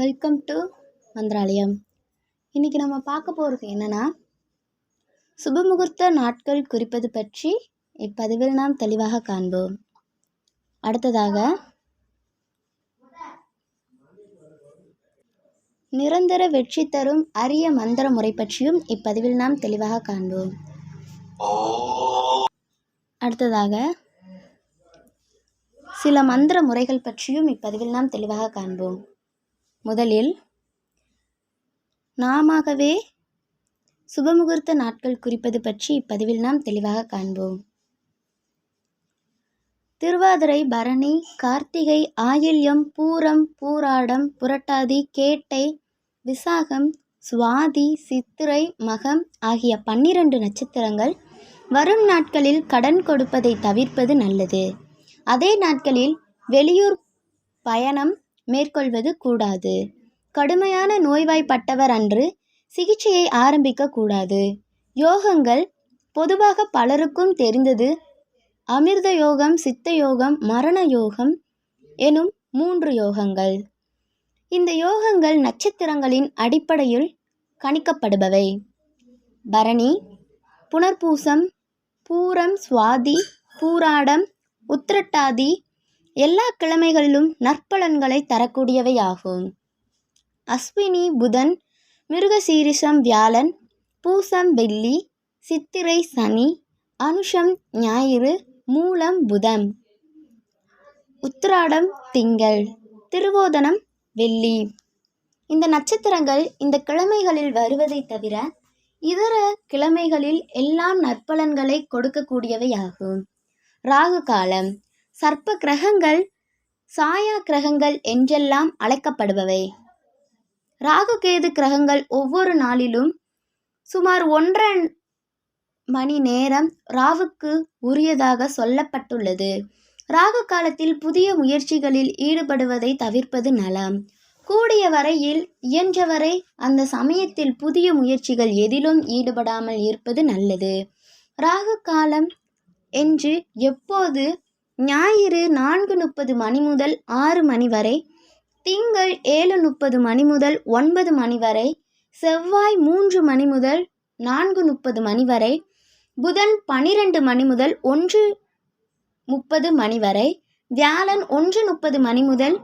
Welcome to Mantralayam. இன்றைக்கி நம்ம பார்க்க போகிறது என்னென்னா சுபமுகூர்த்த நாட்கள் குறிப்பது பற்றி இப்பதிவில் நாம் தெளிவாக காண்போம். அடுத்ததாக நிரந்தர வெற்றி தரும் அரிய மந்திர முறை பற்றியும் இப்பதிவில் நாம் தெளிவாக காண்போம். அடுத்ததாக சில மந்திர முறைகள் பற்றியும் இப்பதிவில் நாம் தெளிவாக காண்போம். முதலில் நாமாகவே சுபமுகூர்த்த நாட்கள் குறிப்பது பற்றி இப்பதிவில் நாம் தெளிவாக காண்போம். திருவாதிரை பரணி கார்த்திகை ஆயில்யம் பூரம் பூராடம் புரட்டாதி கேட்டை விசாகம் சுவாதி சித்திரை மகம் ஆகிய பன்னிரண்டு நட்சத்திரங்கள் வரும் நாட்களில் கடன் கொடுப்பதை தவிர்ப்பது நல்லது. அதே நாட்களில் வெளியூர் பயணம் மேற்கொள்வது கூடாது. கடுமையான நோய்வாய்ப்பட்டவர் அன்று சிகிச்சையை ஆரம்பிக்க கூடாது. யோகங்கள் பொதுவாக பலருக்கும் தெரிந்தது. அமிர்த யோகம் சித்த யோகம் மரண யோகம் எனும் மூன்று யோகங்கள். இந்த யோகங்கள் நட்சத்திரங்களின் அடிப்படையில் கணிக்கப்படுபவை. பரணி புனர்பூசம் பூரம் சுவாதி பூராடம் உத்திரட்டாதி எல்லா கிழமைகளிலும் நற்பலன்களை தரக்கூடியவையாகும். அஸ்வினி புதன் மிருகசீரிஷம் வியாழன் பூசம் வெள்ளி சித்திரை சனி அனுஷம் ஞாயிறு மூலம் புதன். உத்திராடம் திங்கள். திருவோதனம் வெள்ளி. இந்த நட்சத்திரங்கள் இந்த கிழமைகளில் வருவதை தவிர இதர கிழமைகளில் எல்லாம் நற்பலன்களை கொடுக்கக்கூடியவையாகும். ராகு காலம். சர்ப்ப கிரகங்கள் சாயா கிரகங்கள் என்றெல்லாம் அழைக்கப்படுபவை. ராகு கேது கிரகங்கள் ஒவ்வொரு நாளிலும் சுமார் ஒன்றரை மணி நேரம் ராவுக்கு உரியதாக சொல்லப்பட்டுள்ளது. ராகு காலத்தில் புதிய முயற்சிகளில் ஈடுபடுவதை தவிர்ப்பது நலம். கூடிய வரையில் இயன்றவரை அந்த சமயத்தில் புதிய முயற்சிகள் எதிலும் ஈடுபடாமல் இருப்பது நல்லது. ராகு காலம் என்று எப்போது ஞாயிறு நான்கு முப்பது மணி முதல் ஆறு மணி வரை திங்கள் ஏழு முப்பது மணி முதல் ஒன்பது மணி வரை செவ்வாய் மூன்று மணி முதல் நான்கு முப்பது மணி வரை புதன் பனிரெண்டு மணி முதல் ஒன்று முப்பது மணி வரை வியாழன் ஒன்று முப்பது மணி முதல்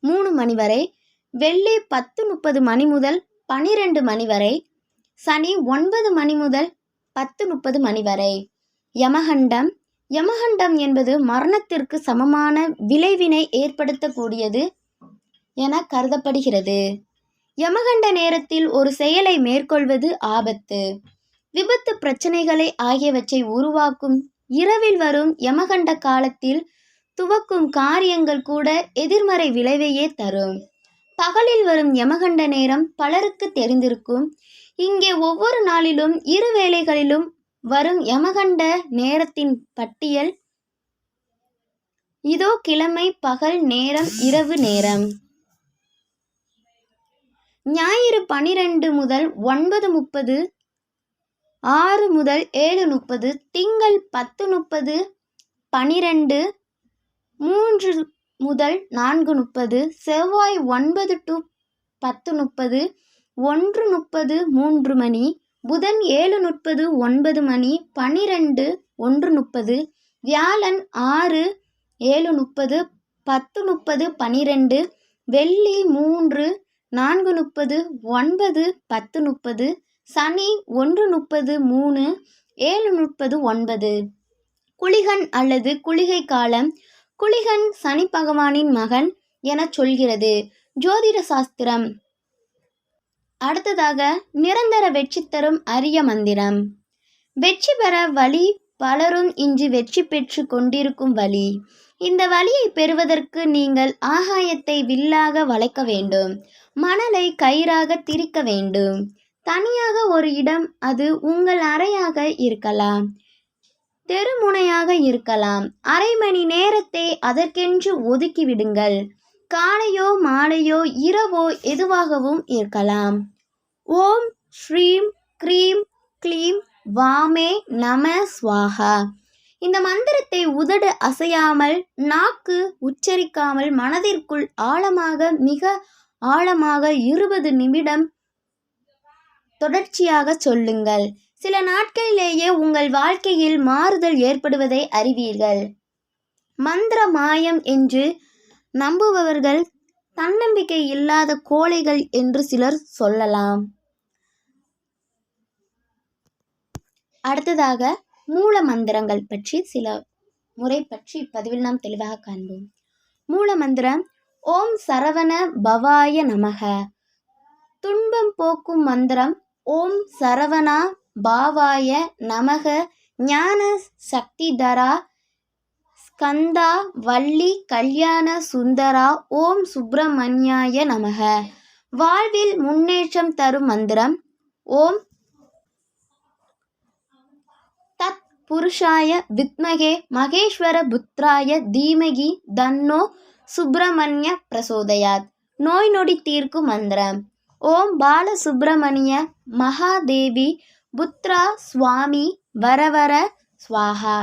மூணு மணி வரை வெள்ளி பத்து முப்பது மணி முதல் பனிரெண்டு மணி வரை சனி ஒன்பது மணி முதல் பத்து முப்பது மணி வரை. யமகண்டம் யமகண்டம் என்பது மரணத்திற்கு சமமான விளைவினை ஏற்படுத்தக்கூடியது என கருதப்படுகிறது. யமகண்ட நேரத்தில் ஒரு செயலை மேற்கொள்வது ஆபத்து. விபத்து பிரச்சனைகளை ஆகியவற்றை உருவாக்கும் இரவில் வரும் யமகண்ட காலத்தில் துவக்கும் காரியங்கள் கூட எதிர்மறை விளைவையே தரும். பகலில் வரும் யமகண்ட நேரம் பலருக்கு தெரிந்திருக்கும். இங்கே ஒவ்வொரு நாளிலும் இரு வேளைகளிலும் வரும் யமகண்ட நேரத்தின் பட்டியல். இதோ கிழமை பகல் நேரம் இரவு நேரம். ஞாயிறு பனிரெண்டு முதல் ஒன்பது முப்பது ஆறு முதல் ஏழு முப்பது திங்கள் பத்து முப்பது பனிரெண்டு மூன்று முதல் நான்கு முப்பது செவ்வாய் ஒன்பது டு பத்து முப்பது ஒன்று முப்பது மூன்று மணி புதன் ஏழு முப்பது ஒன்பது மணி பனிரெண்டு ஒன்று முப்பது வியாழன் ஆறு ஏழு முப்பது பத்து முப்பது பனிரெண்டு வெள்ளி மூன்று நான்கு முப்பது ஒன்பது பத்து முப்பது சனி ஒன்று முப்பது மூணு ஏழு முப்பது ஒன்பது. குளிகன் அல்லது குளிகை காலம். குளிகன் சனி பகவானின் மகன் எனச் சொல்கிறது. ஜோதிட சாஸ்திரம். அடுத்ததாக நிரந்தர வெற்றி தரும் அரிய மந்திரம். வெற்றி பெற வழி பலரும் இன்று வெற்றி பெற்று கொண்டிருக்கும் வழி. இந்த வழியை பெறுவதற்கு நீங்கள் ஆகாயத்தை வில்லாக வளைக்க வேண்டும். மணலை கயிறாக திரிக்க வேண்டும். தனியாக ஒரு இடம் அது உங்கள் அறையாக இருக்கலாம். தெருமுனையாக இருக்கலாம். அரை மணி நேரத்தை அதற்கென்று ஒதுக்கிவிடுங்கள் காலையோ மாலையோ இரவோ எதுவாகவும் இருக்கலாம். ஓம் ஸ்ரீம் க்ரீம் க்ளீம் வாமே நம ஸ்வாகா இந்த மந்திரத்தை உதடு அசையாமல் நாக்கு உச்சரிக்காமல் மனதிற்குள் ஆழமாக மிக ஆழமாக இருபது நிமிடம் தொடர்ச்சியாக சொல்லுங்கள். சில நாட்களிலேயே உங்கள் வாழ்க்கையில் மாறுதல் ஏற்படுவதை அறிவீர்கள். மந்திர மாயம் என்று நம்புபவர்கள் தன்னம்பிக்கை இல்லாத கோழைகள் என்று சிலர் சொல்லலாம். அடுத்ததாக மூல மந்திரங்கள் பற்றி சில முறை பற்றி இப்பதிவில் நாம் தெளிவாக காண்போம். மூல மந்திரம் ஓம் சரவண பவாய நமக துன்பம் போக்கும் மந்திரம் ஓம் சரவணா பாவாய நமக ஞான சக்தி தரா கந்தா வள்ளி கல்யாண சுந்தரா ஓம் சுப்பிரமணியாய நமக. வாழ்வில் முன்னேற்றம் தரும் மந்திரம் ஓம் தத் புருஷாய வித்மகே மகேஸ்வர புத்ராய தீமகி தன்னோ சுப்பிரமணிய பிரசோதயாத். நோய் நொடி தீர்க்கும் மந்திரம் ஓம் பால சுப்பிரமணிய மகாதேவி புத்ரா சுவாமி வரவர சுவாஹா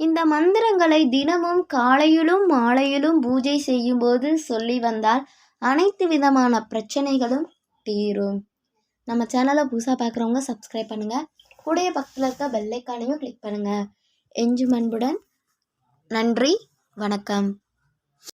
இந்த மந்திரங்களை தினமும் காலையிலும் மாலையிலும் பூஜை செய்யும்போது சொல்லி வந்தால் அனைத்து விதமான பிரச்சனைகளும் தீரும். நம்ம சேனலை புதுசாக பார்க்குறவங்க சப்ஸ்கிரைப் பண்ணுங்கள் கூடைய பக்கத்தில் இருக்க பெல்லைக்கானையும் கிளிக் பண்ணுங்கள் எஞ்சும் அன்புடன் நன்றி வணக்கம்.